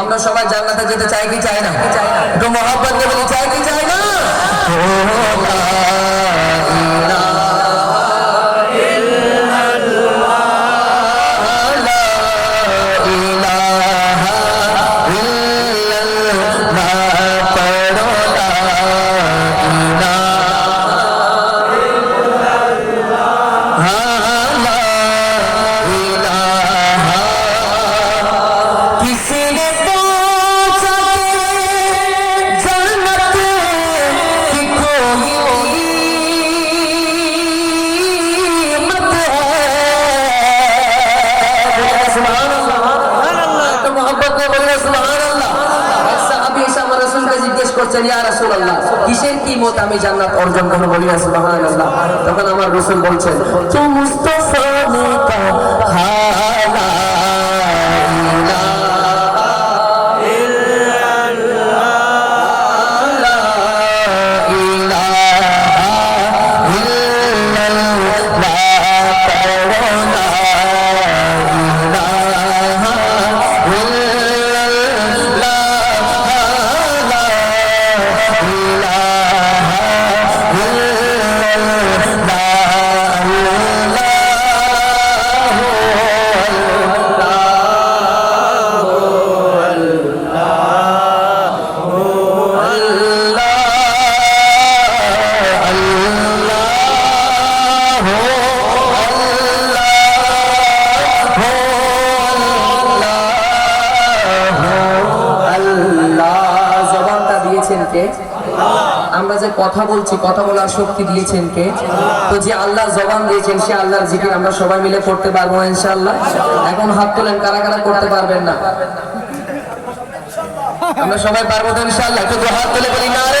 আমরা সবাই জান্নাতে যেতে চাই কি চাই না? একটু মহাব্বত বলি, চাই কি চাই না? করছেন ইয়া রাসূলুল্লাহ, কিসের কি মত আমি জান্নাত অর্জন করব? বলি তখন আমার রাসূল বলছেন, তো মুস্তাফা কে? আমরা যে কথা বলছি, কথা বলার শক্তি দিয়েছেন কে? তো যে আল্লাহ জবান দিয়েছেন, সে আল্লাহর জিকির আমরা সবাই মিলে করতে পারব ইনশাআল্লাহ। এখন হাত তোলেন, কারা কারা করতে পারবেন না? আমরা সবাই পারব তো ইনশাআল্লাহ? একটু হাত তুলে বলি, নারে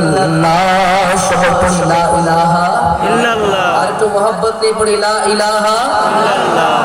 ইল্লাল্লাহ পড়ি লা ইলাহা ইল্লাল্লাহ। আর একটু মোহাব্বত নিয়ে পড়ি লা ইলাহা ইল্লাল্লাহ।